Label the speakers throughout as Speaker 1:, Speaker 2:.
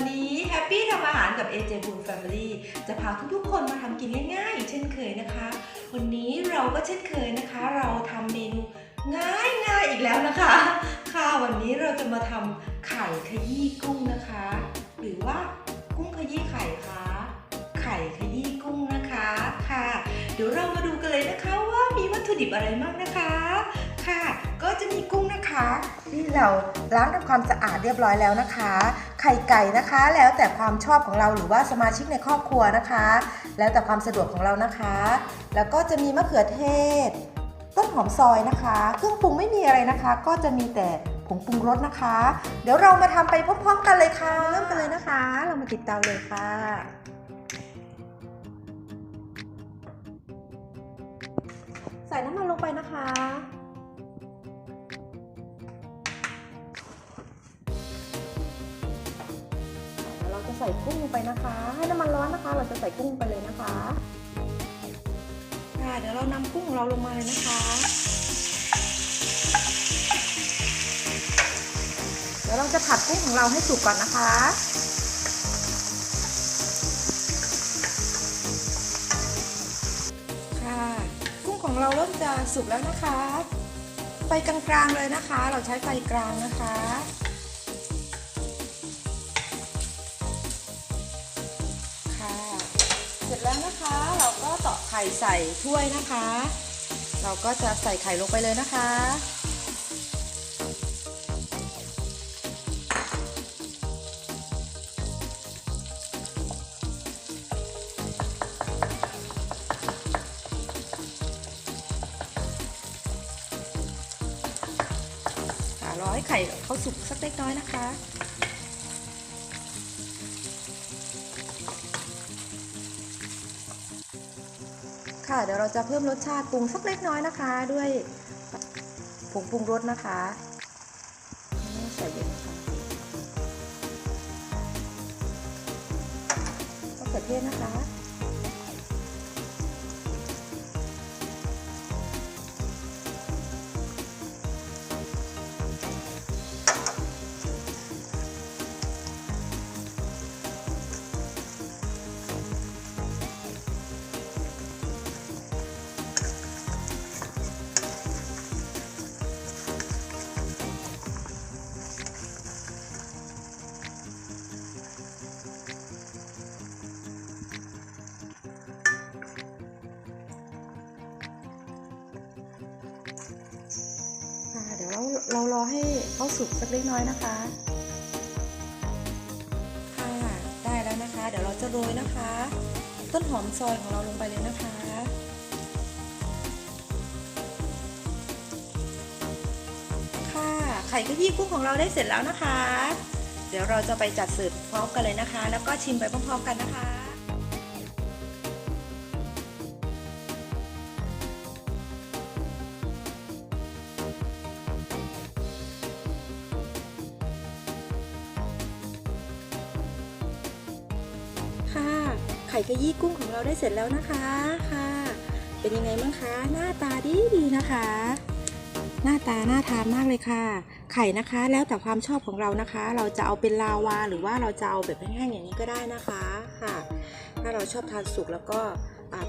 Speaker 1: วันนี้แฮปปี้ทำอาหารกับ AJ Food Family จะพาทุกๆคนมาทำกินง่ายๆอีกเช่นเคยนะคะ วันนี้เราก็เช่นเคยนะคะ เราทำเมนูง่ายๆอีกแล้วนะคะ ค่ะวันนี้เราจะมาทำไข่ขยี้กุ้งนะคะ หรือว่ากุ้งขยี้ไข่คะไข่ขยี้กุ้งนะคะค่ะ เดี๋ยวเรามาดูกันเลยนะคะว่ามีวัตถุดิบอะไรบ้างนะคะ ค่ะก็ กุ้งนะคะที่เราล้างทำความสะอาดเรียบร้อยแล้วนะคะ ไข่ไก่นะคะ แล้วแต่ความชอบของเราหรือว่าสมาชิกในครอบครัวนะคะ แล้วแต่ความสะดวกของเรานะคะ แล้วก็จะมีมะเขือเทศ ต้นหอมซอยนะคะ เครื่องปรุงไม่มีอะไรนะคะ ก็จะมีแต่ผงปรุงรสนะคะ เดี๋ยวเรามาทำไปพร้อมๆกันเลยค่ะ เริ่มกันเลยนะคะ เรามาติดเตาเลยค่ะใส่น้ำมันลงไปนะคะ ใส่กุ้งลงไปนะคะ ให้น้ำมันร้อนนะคะ เราจะใส่กุ้งไปเลยนะคะค่ะเดี๋ยวเรานำกุ้งของเราลงมาเลยนะคะ เดี๋ยวเราจะผัดกุ้งของเราให้สุกก่อนนะคะค่ะกุ้งของเราเริ่มจะสุกแล้วนะคะ ไฟกลางๆเลยนะคะ เราใช้ไฟกลางนะคะ ข่ใส่ถ้วยนะคะ เราก็จะใส่ไข่ลงไปเลยนะคะค่ะรอให้ไข่เขาสุกสักเล็กน้อยนะคะ ค่ะเดี๋ยวเราจะเพิ่มรสชาติปรุงสักเล็กน้อยนะคะ ด้วยผงปรุงรสนะคะใส่เยอะนะคะมะเขือเทศนะคะ เรารอให้เขาสุกสักเล็กน้อยนะคะค่ะได้แล้วนะคะ เดี๋ยวเราจะโรยนะคะ ต้นหอมซอยของเราลงไปเลยนะคะค่ะไข่ขยี้กุ้งของเราได้เสร็จแล้วนะคะ เดี๋ยวเราจะไปจัดเสิร์ฟพร้อมกันเลยนะคะ แล้วก็ชิมไปพร้อมๆกันนะคะ ข่ขยี้กุ้งของเราได้เสร็จแล้วนะคะค่ะ เป็นยังไงบ้างคะ หน้าตาดีดีนะคะ หน้าตาน่าทานมากเลยค่ะ ไข่นะคะ แล้วแต่ความชอบของเรานะคะ เราจะเอาเป็นลาวาหรือว่าเราจะเอาแบบแห้งๆอย่างนี้ก็ได้นะคะค่ะ ถ้าเราชอบทานสุกแล้วก็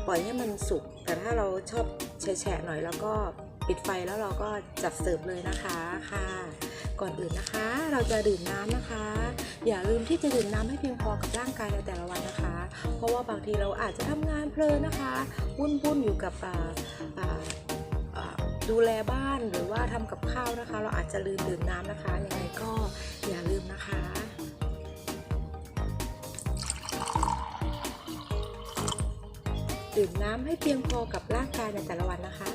Speaker 1: ปล่อยให้มันสุก แต่ถ้าเราชอบแฉะๆหน่อยแล้วก็ ปิดไฟแล้วเราก็จัดเสิร์ฟเลยนะคะค่ะ ก่อนอื่นนะคะ เราจะดื่มน้ำนะคะ อย่าลืมที่จะดื่มน้ำให้เพียงพอกับร่างกายในแต่ละวันนะคะ เพราะว่าบางทีเราอาจจะทำงานเพลินนะคะวุ่นวุ่นๆอยู่กับดูแลบ้านหรือว่าทำกับข้าวนะคะ เราอาจจะลืมดื่มน้ำนะคะยังไงก็อย่าลืมนะคะดื่มน้ำให้เพียงพอกับร่างกายในแต่ละวันนะคะ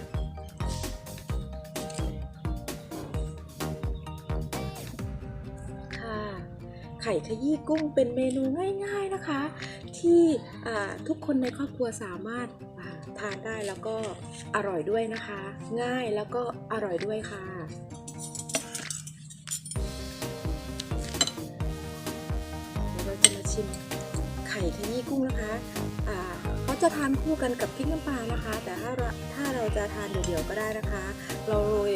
Speaker 1: ไข่ขยี้กุ้งเป็นเมนูง่ายๆนะคะ ที่ทุกคนในครอบครัวสามารถทานได้แล้วก็อร่อยด้วยนะคะ ง่ายแล้วก็อร่อยด้วยค่ะเราจะมาชิมไข่ขยี้กุ้งนะคะเขาจะทานคู่กันกับพริกน้ำปลานะคะ แต่ถ้าถ้าเราจะทานเดี่ยวๆก็ได้นะคะ เราโรย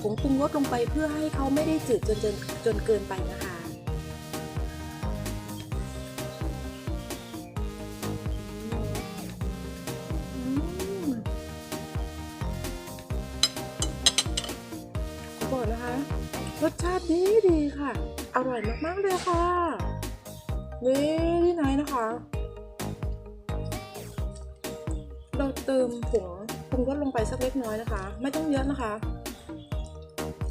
Speaker 1: ผงปรุงรสลงไปเพื่อให้เขาไม่ได้จืดจนจนจนเกินไปนะคะ
Speaker 2: รสชาติดีดีค่ะ อร่อยมากๆเลยค่ะ นี่ที่ไหนนะคะ เราเติมผงปรุงรสลงไปสักเล็กน้อยนะคะ ไม่ต้องเยอะนะคะ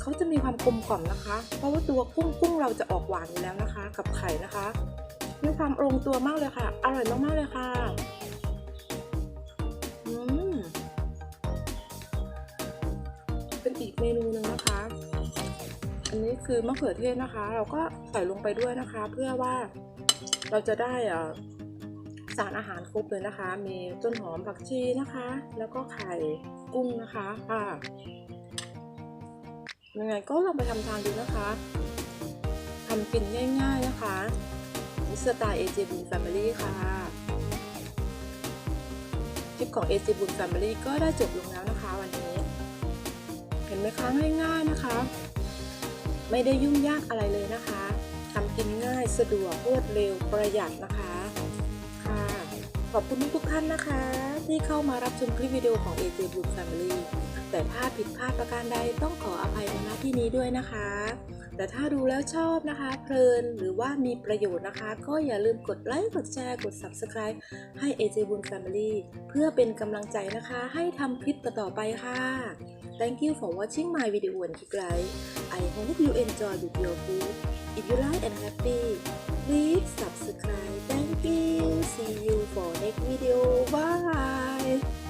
Speaker 2: เขาจะมีความกลมกล่อมนะคะ เพราะว่าตัวกุ้งกุ้งเราจะออกหวานอยู่แล้วนะคะ กับไข่นะคะมีความลงตัวมากเลยค่ะ อร่อยมากๆเลยค่ะอืมเป็นอีกเมนูหนึ่งนะ คือมะเขือเทศนะคะ เราก็ใส่ลงไปด้วยนะคะ เพื่อว่าเราจะได้อ่อสารอาหารครบเลยนะคะ มีต้นหอมผักชีนะคะ แล้วก็ไข่กุ้งนะคะค่ะยังไงก็ลองไปทำทานดูนะคะทำกินง่าย ๆนะคะนี่สไตล์ AJ Boon Family ค่ะคลิปของ AJ Boon Family ก็ได้จบลงแล้วนะคะวันนี้ เห็นไหมคะง่ายๆนะคะ ไม่ได้ยุ่งยากอะไรเลยนะคะทำกินง่ายสะดวกรวดเร็วประหยัดนะคะค่ะ ขอบคุณทุกท่านนะคะ ที่เข้ามารับชมคลิปวิดีโอของ AJ Blue Family แต่ถ้าผิดพลาดประการใดต้องขออภัยในหน้าที่นี้ด้วยนะคะ แต่ถ้าดูแล้วชอบนะคะ เพลินหรือว่ามีประโยชน์นะคะ ก็อย่าลืมกดไลค์กดแชร์กด Subscribe ให้ AJ Blue Family เพื่อเป็นกำลังใจนะคะ ให้ทำคลิปต่อๆไปค่ะ Thank you for watching my video and click like. I hope you enjoy with your food. If you like and happy, please subscribe. Thank you. See you for next video. Bye.